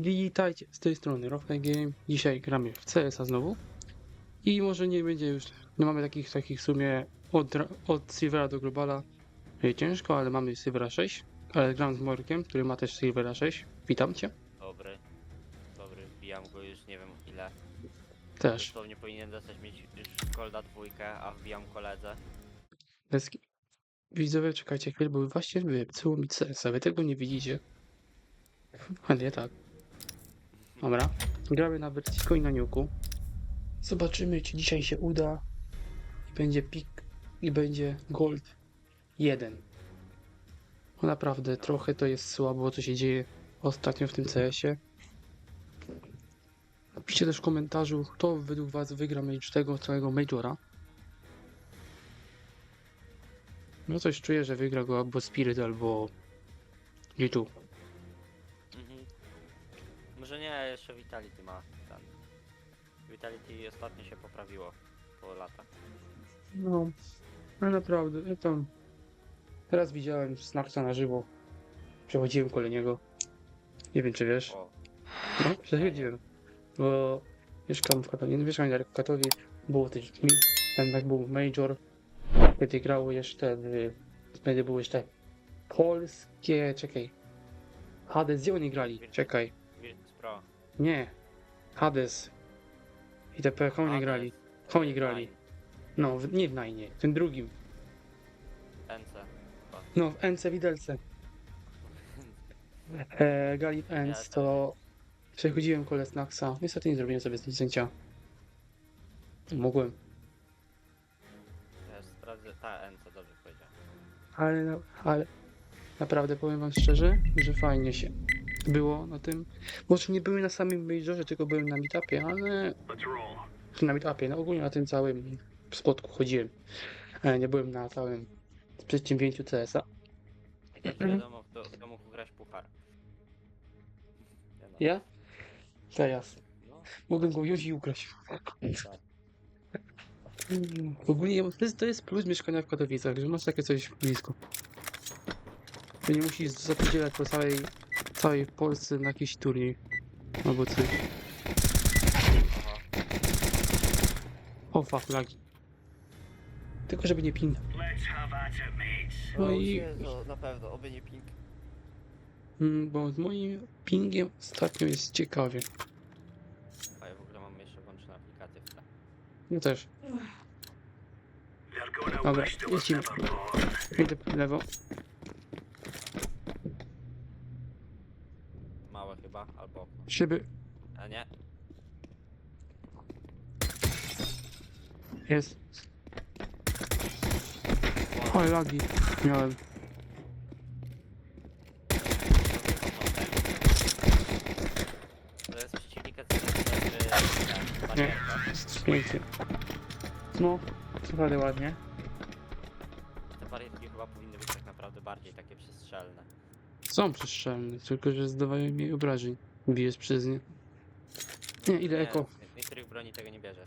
Witajcie, z tej strony Rockline Game. Dzisiaj gramy w CS-a znowu. I może nie będzie już, nie mamy takich, takich w sumie od, od Silvera do Globala e, ciężko, ale mamy Silvera 6. Ale gram z Morkiem, który ma też Silvera 6. Witam cię. Dobry. Dobry, wbijam go już nie wiem ile. Też. Dosłownie powinien dostać mieć już Golda dwójkę, a wbijam koledze. Bez... Widzowie, czekajcie chwilę, bo właśnie wypsuło mi CS-a. Wy tego nie widzicie. A nie tak. Dobra. Gramy na Vertigo i na Niuku. Zobaczymy, czy dzisiaj się uda. I będzie pik. I będzie gold 1. Bo naprawdę trochę to jest słabo, co się dzieje ostatnio w tym CS-ie. Napiszcie też w komentarzu, kto według was wygra mecz tego całego Majora. No coś czuję, że wygra go albo Spirit, albo G2. Może nie, jeszcze Vitality ma ten. Vitality ostatnio się poprawiło po latach. No, ale naprawdę, ja tam... Teraz widziałem Snacksa na żywo. Przechodziłem koło niego. Nie wiem, czy wiesz. O, No, przechodziłem. Bo mieszkam w Katowicy, nie mieszkam w Katowicy. Było też ten jak był Major. Kiedy grało jeszcze, y, wtedy były jeszcze polskie, czekaj. Gdzie oni grali? Czekaj. Pro. Nie. Hades. I te oni Hades, grali. Oni grali. No, w, nie w Nine, w tym drugim. NC. No, w NC Widelce. E, grali w NC, to przechodziłem kole Snacksa. Niestety nie zrobiłem sobie zdjęcia. Mogłem. Ja sprawdzę, ta NC dobrze powiedział. Ale, no- ale naprawdę powiem wam szczerze, że fajnie się było na tym. Może nie byłem na samym majorze, tylko byłem na meetupie, ale na meetupie, no ogólnie na tym całym spotku chodziłem. E, Nie byłem na całym przedsięwzięciu CS-a. Znaczy wiadomo, kto, kto mógł grać puchar. Nie no. Ja? Teraz. No, Mogłem go wziąć i ukraść. tak. Mm, Ogólnie to jest, to jest plus mieszkania w Katowicach, że masz takie coś blisko. Że nie musisz zapierdzielać po całej, całej Polsce na jakiś turniej. Albo coś. O fuck, lagi. Tylko żeby nie ping. No O i- Jezu, na pewno, oby nie ping. Mm, Bo z moim pingiem ostatnio jest ciekawie. A ja w ogóle mam jeszcze włączone aplikacje w tle. No też. Dobra, lecimy. Idę w lewo. Chyba, albo. Szyby. A nie? Jest. O, lagi. Miałem. To jest przeciwnika, jest Nie. Pięknie. No, naprawdę ładnie. Te barierki chyba powinny być tak naprawdę bardziej takie przestrzelne. Są przestrzelne, tylko że zdawają mi obrażeń. Bijesz przez nie. Nie, ile Nie, eko? z niektórych broni tego nie bierze.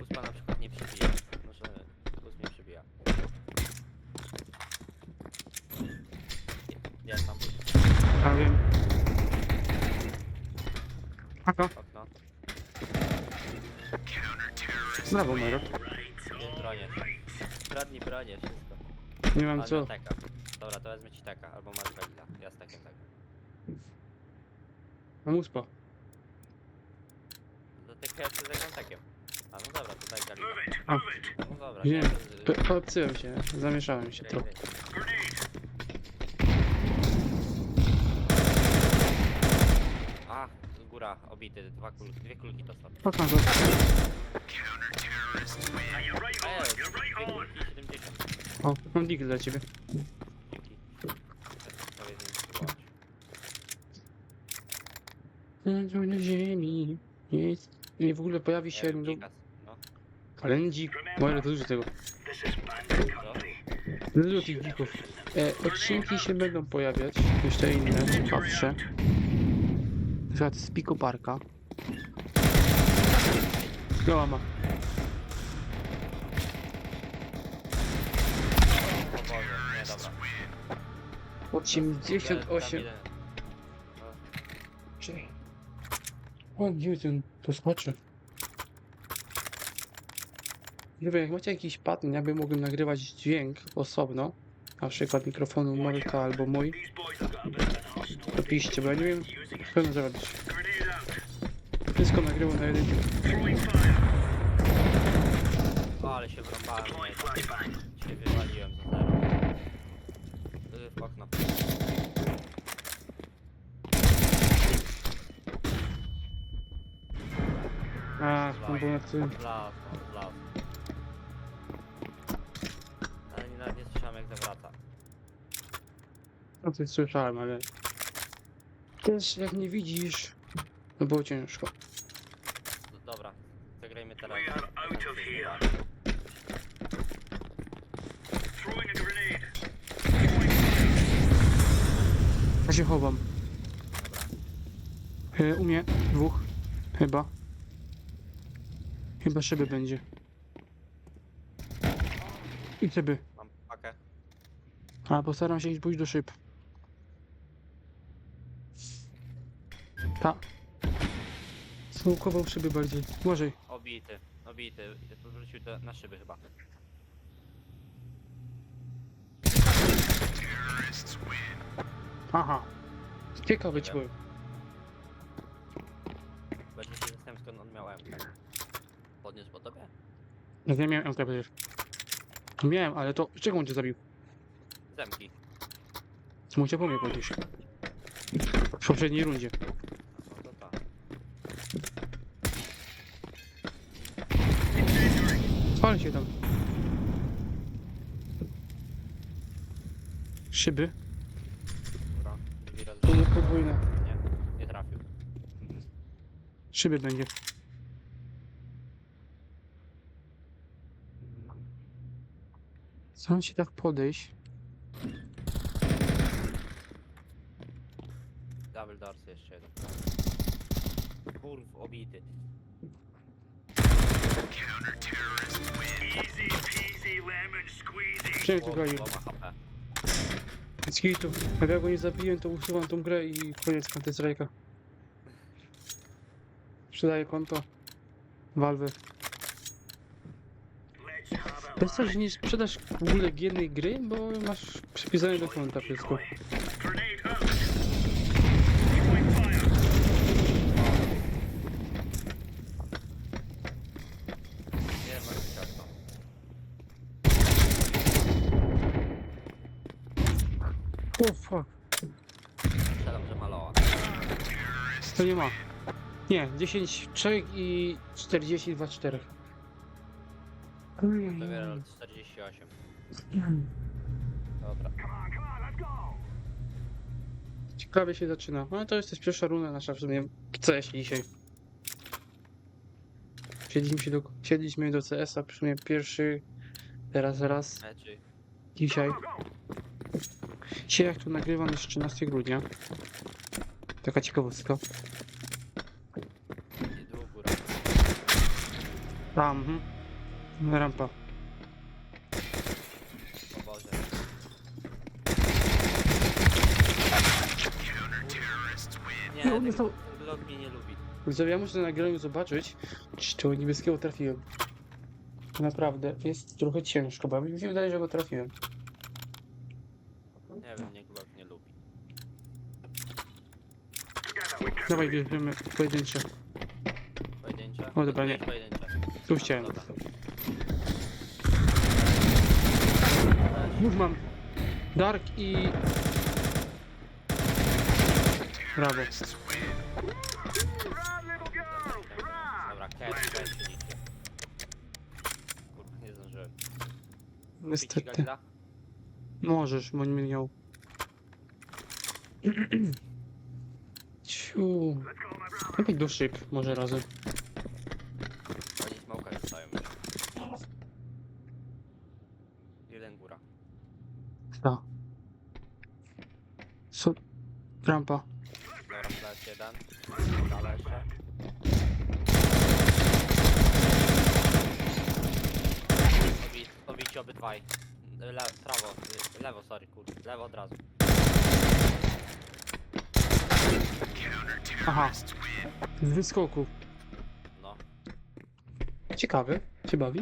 Uspa na przykład nie przebija. Może Us mnie przebija. Nie, tam A wiem. Aka. okno. Brawo, Mero. Bronię, wszystko. Nie mam co. na teka. Dobra, to wezmę ci taka, albo masz Galila. Ja z takiem tak. Mam uspa. Do tego ja chcę zagram takiem. A no dobra, to daj Galila. A. No dobra, Nie, to- P- Popsyłem się, zamieszałem się trochę. A, góra, obity, dwa kulki, dwie kulki dostał. Aka, go. Eee, dwie kulki, 70. O, mam digl dla ciebie. Dzięki. Prawie z nim spróbować. Na ziemi. Jest. Nie, w ogóle pojawi się... Eee, No, Gigas, no. ale nie dzik. To dużo tego. Co? Dużo tych dzików. E, odcinki się będą pojawiać. Jeszcze inne, ciekawsze. Na przykład z Pico Parka. No, ma. 88. jeden. Czekaj. O, Newton, to skoczy. Nie wiem, jak macie jakiś patent, ja bym mógł nagrywać dźwięk osobno, na przykład mikrofonu Molka albo mój, to piszcie, bo ja nie wiem, co to zrobić. Wszystko nagrywam na jeden ale się wrąbałem, nie, się wywaliłem zero. W okno. A, na. Las, no, las. Ale nie, nawet nie słyszałem jak zawraca. No to słyszałem, ale... Też jak nie widzisz, to było ciężko. D- Dobra, zagrajmy teraz. We are out of here. Ja się chowam. E, u mnie dwóch, chyba. Chyba szyby będzie. I szyby. Mam pakę. A, postaram się iść pójść do szyb. Ta. Smokował szyby bardziej. Może. Obity, obity. Wrócił do, na szyby chyba. Aha. Ciekawe ci Nie powiem. Będzie się zastanawiam skąd on miał M. Podniósł po tobie? Ja nie miałem MK przecież. Miałem, ale to... Czego on cię zabił? Zemki. Cię po mnie podnieść. W poprzedniej rundzie. No to tak. Spal się tam. Szyby. Dobra. Drzwi To rozbiję. jest podwójne. Nie, nie trafił. Szyby będzie. Staram się tak podejść. Double doors jeszcze jeden. Kurw, obity. Easy peasy lemon squeezy. HP. Z kitu. Jak ja go nie zabiję, to usuwam tą grę i koniec Counter Strike'a. Sprzedaję konto. Valve. To że nie sprzedasz w ogóle jednej gry, bo masz przypisane do konta wszystko. grenade out. Throwing fire. Nie ma ciasto. O fuck. Strzelam, że maloła. To nie ma. Nie, 10 3 i 42 4. To wiele 48. Dobra. Ciekawie się zaczyna. No to jest też pierwsza runda nasza w sumie w CS dzisiaj. Siedliśmy, się do, siedliśmy do CS-a w sumie pierwszy, teraz raz, Meczy. dzisiaj. Dzisiaj jak tu nagrywam jest 13 grudnia. Taka ciekawostka. Dwóch góra. Tam, mhm. Rampa. O Boże. Nie, ten, to- ten Glock mnie nie lubi. Widzowie, ja muszę na nagraniu zobaczyć, czy tego niebieskiego trafiłem. Naprawdę, jest trochę ciężko, bo mi się wydaje, że go trafiłem. Nie wiem, nie lubi. Together we Dawaj, bierzemy pojedyncze. Pojedyncze? O, dobra, nie. Pojedyncze. Tu chciałem. dobra. Już mam. Dark i... Brawo. Dobra, catch, catch, liczcie. Kurwa, nie zdążyłem. Niestety. Możesz, bo nie miał. Brother. Lepiej do szyb, może razem. Oni smoka rzucają. Jeden góra. Ta. Co? Rampa. Dobra, flash jeden. Gala jeszcze. Obi, obici obydwaj. Le, prawo, y, lewo, sorry, kurde, lewo od razu. Aha. Z wyskoku. No. Ciekawy. Cię bawi?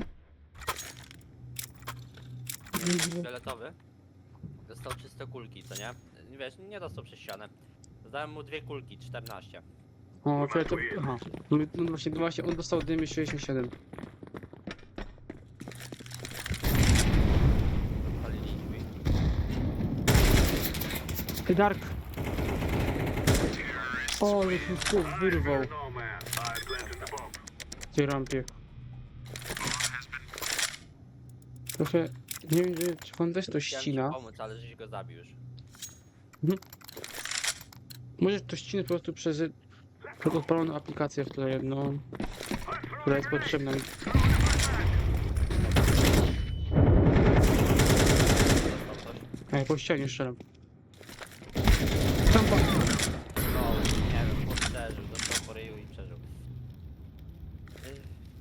Fioletowy. Dostał czyste kulki, co nie? Nie Wiesz, nie dostał przez ścianę. Zdałem mu dwie kulki, 14. O, to... Aha. No, no właśnie, właśnie on dostał dymy 67. Palili drzwi. Ty Dark. O, ale się chłop wyrwał w tej rampie. Trochę... Nie wiem, czy- czy on też to Chciałem ci ścina. pomóc, ale żeś go zabił już. Może to ścina po prostu przez odpaloną aplikację w tle jedną, która jest potrzebna mi. Ja po ścianie strzelam. Tam pa... No, nie wiem, bo przeżył, dostał po ryju i przeżył.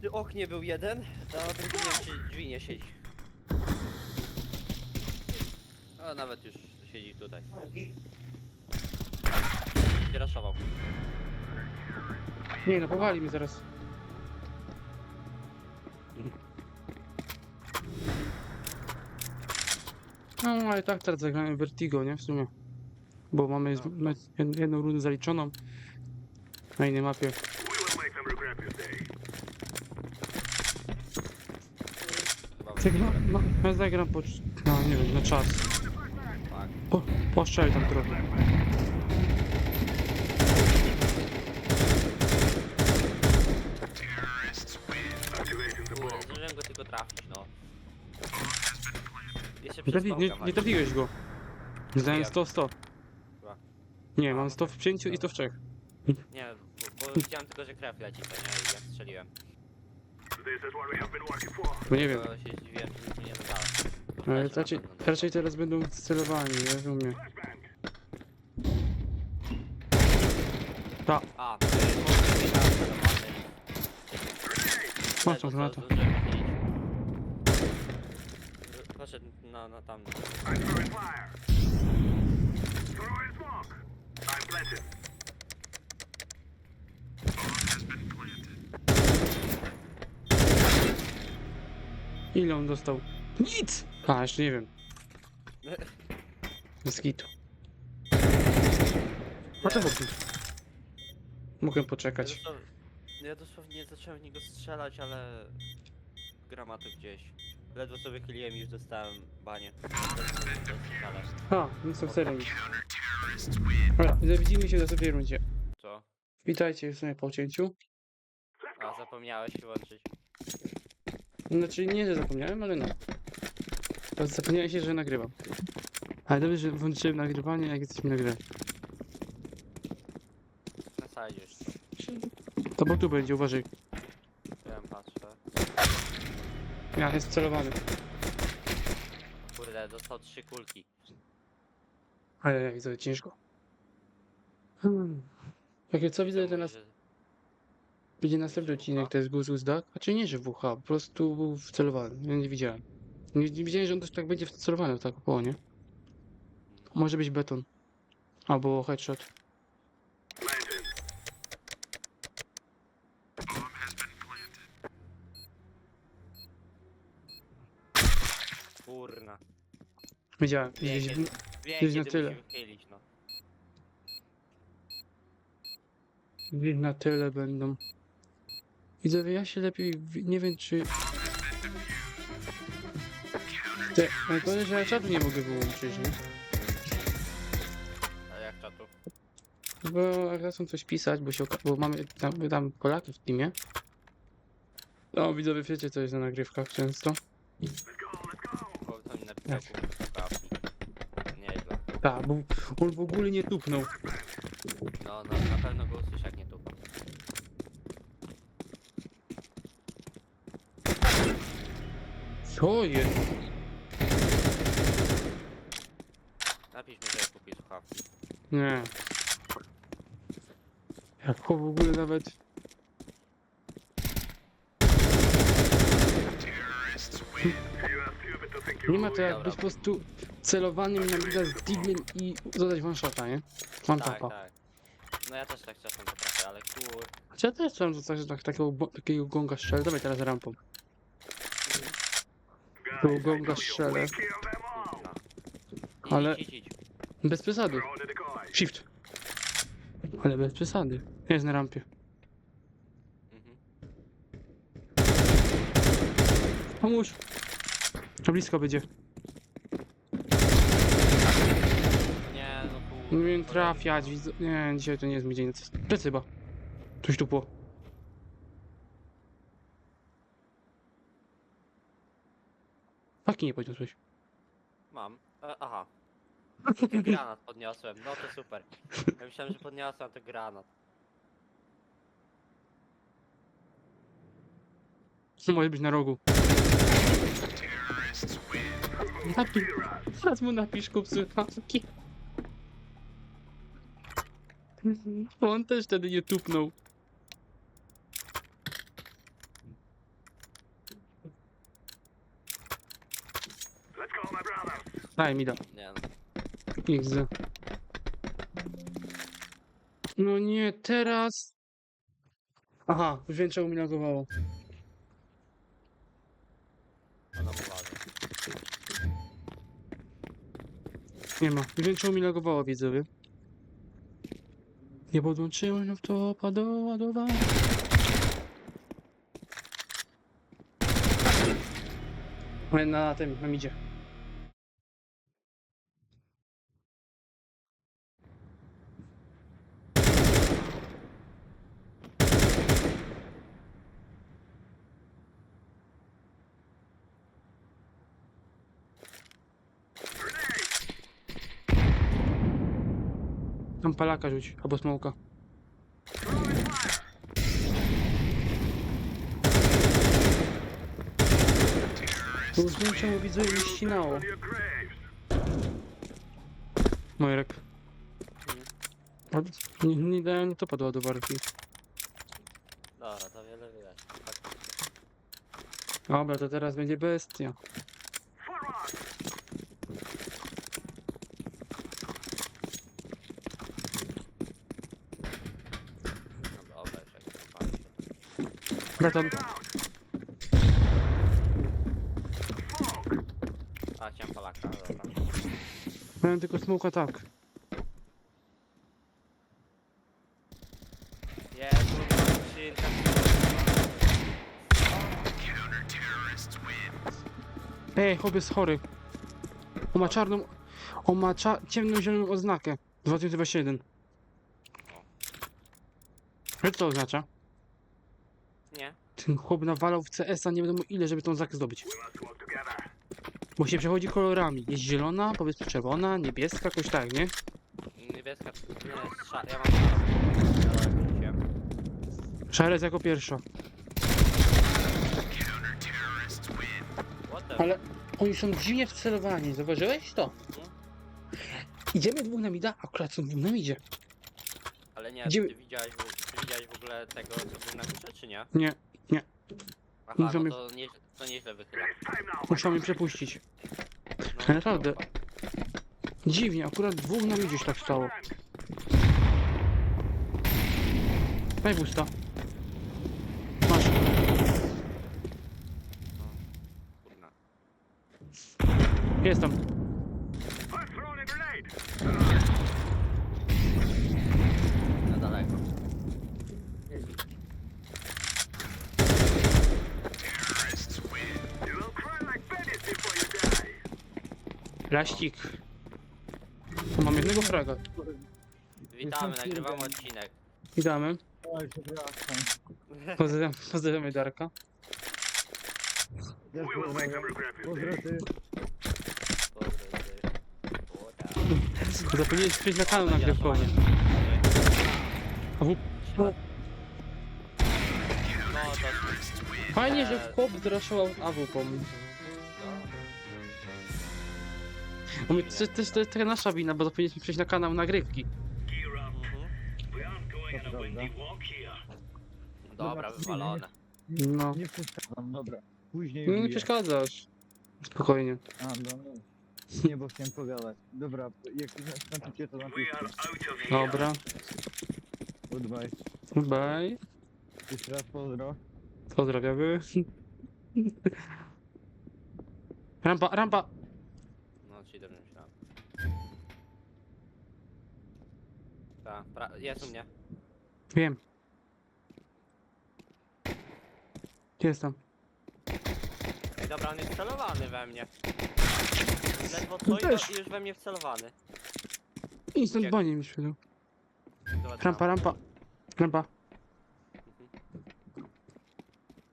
Y, W oknie był jeden, a drugi nie wiem, czy drzwi nie siedzi. A nawet już siedzi tutaj. Będzie raszował. Nie no, powali mi zaraz. No, ale tak teraz zagrałem Vertigo, nie? W sumie. Bo mamy z- jed- jedną rundę zaliczoną na innej mapie. Tak, no, no, ja zagram po... No, nie wiem, na czas. Po, poszczelj tam trochę. Bomb. zdążyłem go tylko trafić, no. Jeszcze Nie, przez trafi, nie, smoka nie trafiłeś go. Zdałem Wiem. 100-100. Chyba. Nie, mam 100 w pięciu i 100 w trzech. Nie, bo, bo widziałem tylko, że krew leci, to nie? I ja strzeliłem. Bo nie wiem. To się zdziwiłem, że nic mi nie. Bo Ale raczej, na raczej teraz będą celowani, nie w umie. Flashbang. Ta, A, to jest może być celowany. masz tą granatę. Poszedł na, na tam. I'm throwing fire. Throwing smoke. I'm planted. Ile on dostał? Nic! A, jeszcze nie wiem. Z kitu. A to wokół. Mogę Ja, poczekać. ja dosłownie zacząłem w niego strzelać, ale... Grama tu gdzieś. Ledwo sobie chyliłem i już dostałem banie. A, no co serio. Dobra, widzimy się na sobie rundzie. Co? Witajcie w sumie po cięciu. A, zapomniałeś włączyć. Znaczy nie, że zapomniałem, ale no. To Zapomniałem się, że nagrywam. Ale dobrze, że włączyłem nagrywanie, jak jesteśmy nagrywani. Na sali już. To bo tu będzie, uważaj. Ja patrzę. Ja jest celowany. Kurde, dostał trzy kulki. Ale ja widzę ciężko. Hmm. Jak co widzę Mówi, teraz, że- będzie następny odcinek, to jest Guz Duck. A czy nie, że WH, po prostu był wcelowany. Ja nie widziałem. Nie, nie widziałem, że on też tak będzie wcelowany, tak po, nie? Może być beton. Albo headshot. Kurna. Widziałem. Wiem, Gdzieś, kiedy, w- wiem, gdzieś na kiedy tyle. musi wychylić, no. gdzieś na tyle będą. Widzowie, ja się lepiej, nie wiem czy... Te, ale powiem, że ja czatu nie mogę wyłączyć, nie? A jak czatu? Bo raz chcą coś pisać, bo, się, oka- bo mamy tam, tam Polaki w teamie. No, widzowie, wiecie co jest na nagrywkach często. Bo to mi napisał kupy Nieźle. Tak, bo on w ogóle nie tupnął. No, no, na pewno go usłyszę jak nie tu. Co jest? Napisz mi, że kupi słuchawki. Nie. Jak w ogóle nawet... To Nie ma to jak Dobra. być po prostu celowaniem na mida z diglem i zadać one shota, nie? Tak, tapa. tak. No ja też tak czasem potrafię, ale kur... Chociaż ja też chciałem zostać tak, takiego, bo- takiego gonga strzelę. Dawaj teraz rampą. Told you, strzelę. Ale- Idź, idź, idź. Bez przesady. Shift. Ale bez przesady. Jest na rampie. Mhm. Pomóż. To blisko będzie. Nie, no. Nie trafiać, widzę. Nie, dzisiaj to nie jest mój dzień. Plecy chyba. Coś tu było. Faki nie podniosłeś. Mam. E, aha. Granat podniosłem, no to super. Ja myślałem, że podniosłem, a to granat. Może być na rogu. Napisz. Teraz mu napisz kupcy faki. On też wtedy nie tupnął. Daj mi da. Nie no. No nie, teraz... Aha, czemu mi lagowało. No no uważaj. Nie ma. Czemu mi lagowało, widzowie. Nie podłączyłem w to do ładowania. Na tym, na midzie. Palaka rzuć, albo smoka. To już wiem czemu widzę mi ścinało. Mojrek. Ale Nie, nie dałem to padła do warki. Dobra, to wiele wyjaśni. Dobra, to teraz będzie bestia. Forward. No dobra, już jak to pan się Beton. A, chciałem Polaka, dobra. Miałem tylko smoka tak. Jest, kurwa, skrzynka. Ej, chłop jest chory. On ma czarną... On ma cza... ciemną zieloną oznakę. 2021. Wiesz co to oznacza? Nie. Ten chłop nawalał w CS-a nie wiadomo ile, żeby tą oznakę zdobyć. Bo się przechodzi kolorami. Jest zielona, powiedzmy czerwona, niebieska, jakoś tak, nie? Niebieska, nie, jest sza... ja mam. Szara jest jako pierwsza. Ale oni są dziwnie wcelowani, zauważyłeś to? Idziemy dwóch na mida, akurat są dwóch na midzie. Ale nie, Gdzie- ty widziałeś, w... widziałeś w ogóle tego, co był na górze, czy nie? Nie, Aha, Muszą no to, nie, to nieźle wychyla. Muszą mnie przepuścić. No, Naprawdę. Dziwnie, akurat dwóch na midzie się tak stało. Daj busta. Masz. Kurna. Jest tam. Die. Laścik. Tu mam jednego fraga. Witamy, nagrywamy odcinek. Witamy. Pozdrawiam, pozdrawiamy Darka. Regret this day. Zapomniałeś przyjść na kanał nagrywkowy. A w- No to... Fajnie, że w chłop zraszował AWP. Bo my, to, to, to jest taka nasza wina, bo zapomnieliśmy przejść na kanał nagrywki. Dobra, wywalone. No. Nie przeszkadzam, dobra. Później No nie przeszkadzasz. Spokojnie. A, no, no. Nie, bo chciałem pogadać. Dobra, jak napicie, to napiszcie. Dobra. Goodbye. Bye. Jeszcze raz pozdro. Pozdrawiamy. Rampa, rampa! No, ci dobrze myślałem. Tak, pra- jest u mnie. Wiem. Gdzie jestem? Ej, dobra, on jest celowany we mnie. Ledwo No co i, też. i już we mnie wcelowany. Instant banie mi świetło. Zobacz, Rampa, rampa. Rampa.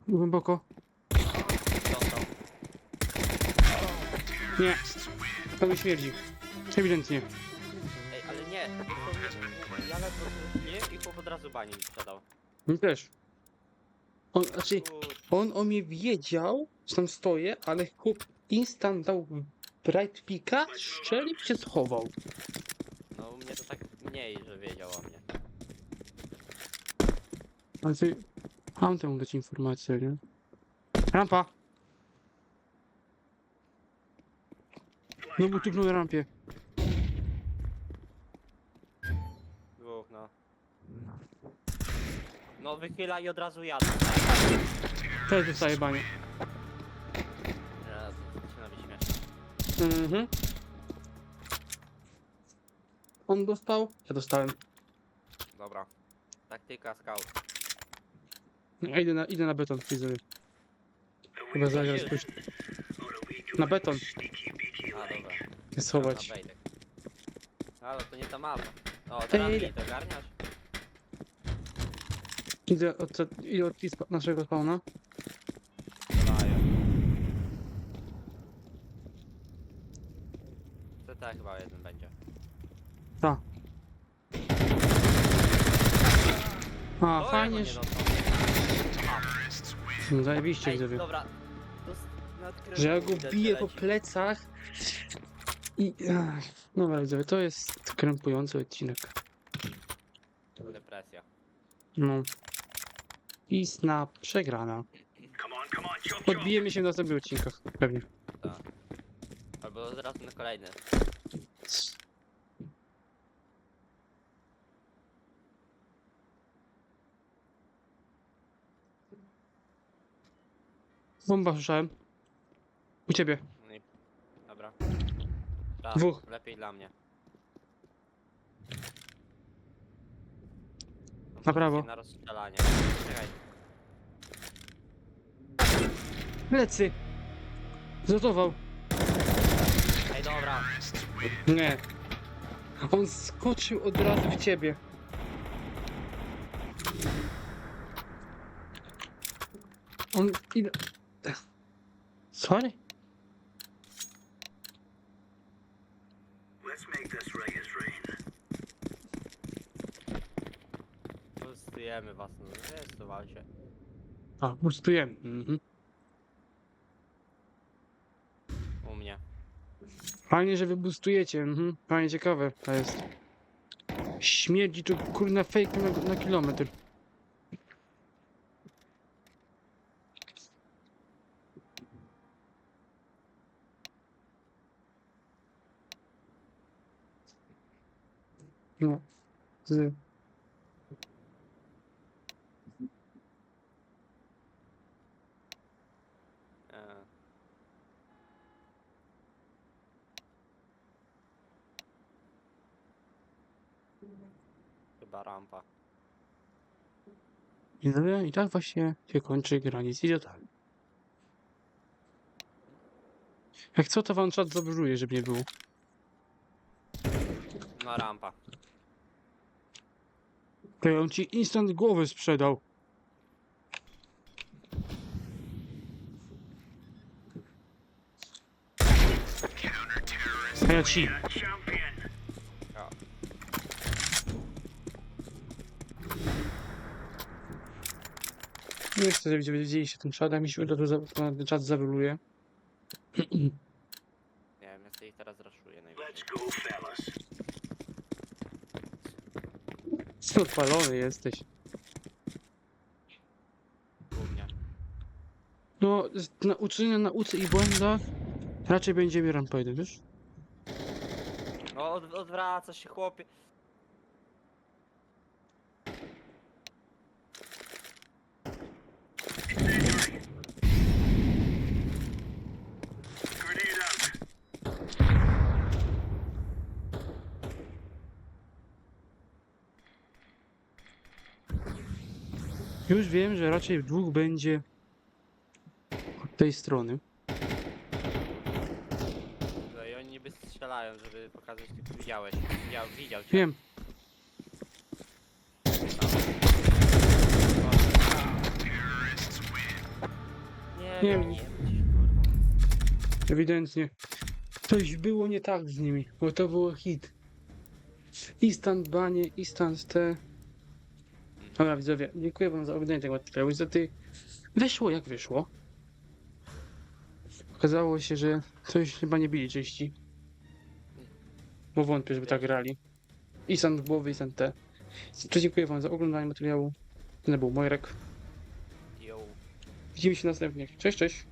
Głęboko. Dostał. Nie. To mi śmierdzi. Ewidentnie. Ej, ale nie. Zrobiłem i chłop od razu bani mi sprzedał. Mi też. On, znaczy, on o mnie wiedział, że tam stoję, ale chłop instant dał bright pika, strzelił się schował. No u mnie to tak mniej, że wiedział o mnie. Ale ty... Mam temu dać informację, nie? Rampa! No bo tu na rampie. No wychyla i od razu jadę. Też dostaje banie. Teraz zaczyna być śmieszne. Mhm. On dostał, ja dostałem. Dobra. Taktyka scout. Ja idę na, idę na beton, widzowie. Chyba zaraz pójść. Na beton. A dobra. Nie schować. Wejdę. Ale to nie ta mapa. O, teraz Ej. mi to ogarniasz? Idę od, idę od ispa- naszego spawna. Daję. CT chyba jeden będzie. Ta. A, O, fajnie, ja że... nie dostał. Zajebiście, Ej, dobra. Nad Że ja go widzę, biję że po leci. plecach i... Ach, Dobra, widzowie, to jest krępujący odcinek. Depresja. No. I snap przegrana. Come on, come on, chop, chop. Odbijemy się na następnych odcinkach, pewnie. Albo zaraz na kolejny. Bomba słyszałem. U ciebie. No. Dobra. Tak, Dwóch. Lepiej dla mnie. Na prawo. Na rozstrzelanie. Czekaj. Lecy! Zotował. Ej, dobra. Nie. On skoczył od razu w ciebie. On ile... Sorry? Pustujemy was. No, jest to walcie. A, boostujemy. Mhm. U mnie. Fajnie, że wy boostujecie. Mhm. Fajnie ciekawe to jest. Śmierdzi to kurna fake na, na kilometr. No. Z... E, Chyba rampa. I, no, I tak właśnie się kończy granic idiotami. Jak co, to wam czat zabruje, żeby nie było. No rampa. To on ci instant głowy sprzedał. A ja ci. Nie chcę, żebyście widzieliście ten czat, a mi się od razu za- ten czat zabruje. Nie wiem, ja sobie ich teraz raszuję najwyżej. Let's go, fellas. Odpalony jesteś. Głównie. No, z nauczenia na nauce i błędach raczej będziemy rampajdy, wiesz? od, odwracasz się chłopie. Już wiem, że raczej dwóch będzie od tej strony. No i oni niby strzelają, żeby pokazać, ty widziałeś. Widział, widział cię. Wiem, Nie, Nie wiem, nie wiem, ewidentnie. Coś było nie tak z nimi, bo to było hit. Instant banie, instant te. Dobra widzowie, dziękuję wam za oglądanie tego materiału. Niestety wyszło jak wyszło. Okazało się, że coś chyba nie byli czyści. Bo wątpię, żeby tak grali. Instant w głowy, instant te. To dziękuję wam za oglądanie materiału. To był Mojrek. Yo. Widzimy się następnie. Cześć, cześć.